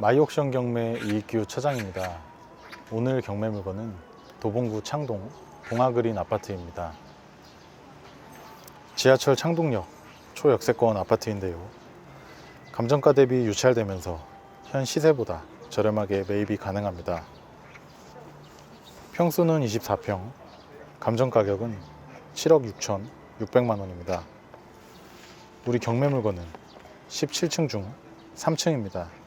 마이옥션 경매 이익규 차장입니다. 오늘 경매 물건은 도봉구 창동 동아그린 아파트입니다. 지하철 창동역 초역세권 아파트인데요. 감정가 대비 유찰되면서 현 시세보다 저렴하게 매입이 가능합니다. 평수는 24평, 감정 가격은 7억 6천 6백만 원입니다. 우리 경매 물건은 17층 중 3층입니다.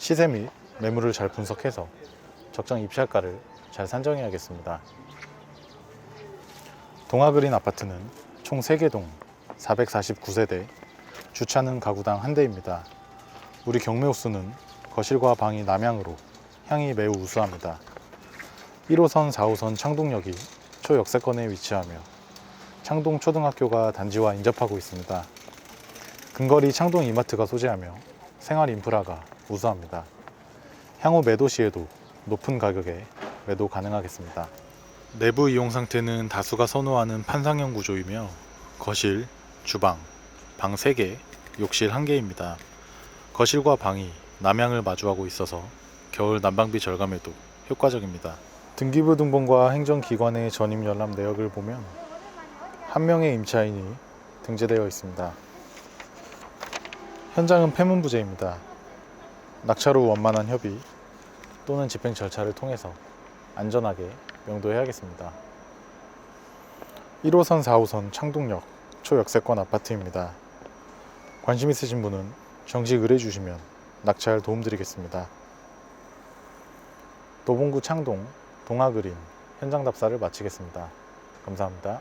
시세 및 매물을 잘 분석해서 적정 입찰가를 잘 산정해야겠습니다. 동아그린 아파트는 총 3개 동 449세대, 주차는 가구당 한 대입니다. 우리 경매 호수는 거실과 방이 남향으로 향이 매우 우수합니다. 1호선, 4호선 창동역이 초역세권에 위치하며 창동 초등학교가 단지와 인접하고 있습니다. 근거리 창동 이마트가 소재하며 생활 인프라가 우수합니다. 향후 매도 시에도 높은 가격에 매도 가능하겠습니다. 내부 이용 상태는 다수가 선호하는 판상형 구조이며 거실, 주방, 방 3개, 욕실 1개입니다. 거실과 방이 남향을 마주하고 있어서 겨울 난방비 절감에도 효과적입니다. 등기부 등본과 행정기관의 전임 열람 내역을 보면 한 명의 임차인이 등재되어 있습니다. 현장은 폐문부재입니다. 낙찰 후 원만한 협의 또는 집행 절차를 통해서 안전하게 명도해야겠습니다. 1호선, 4호선 창동역 초역세권 아파트입니다. 관심 있으신 분은 정식 의뢰 주시면 낙찰 도움드리겠습니다. 도봉구 창동 동아그린 현장 답사를 마치겠습니다. 감사합니다.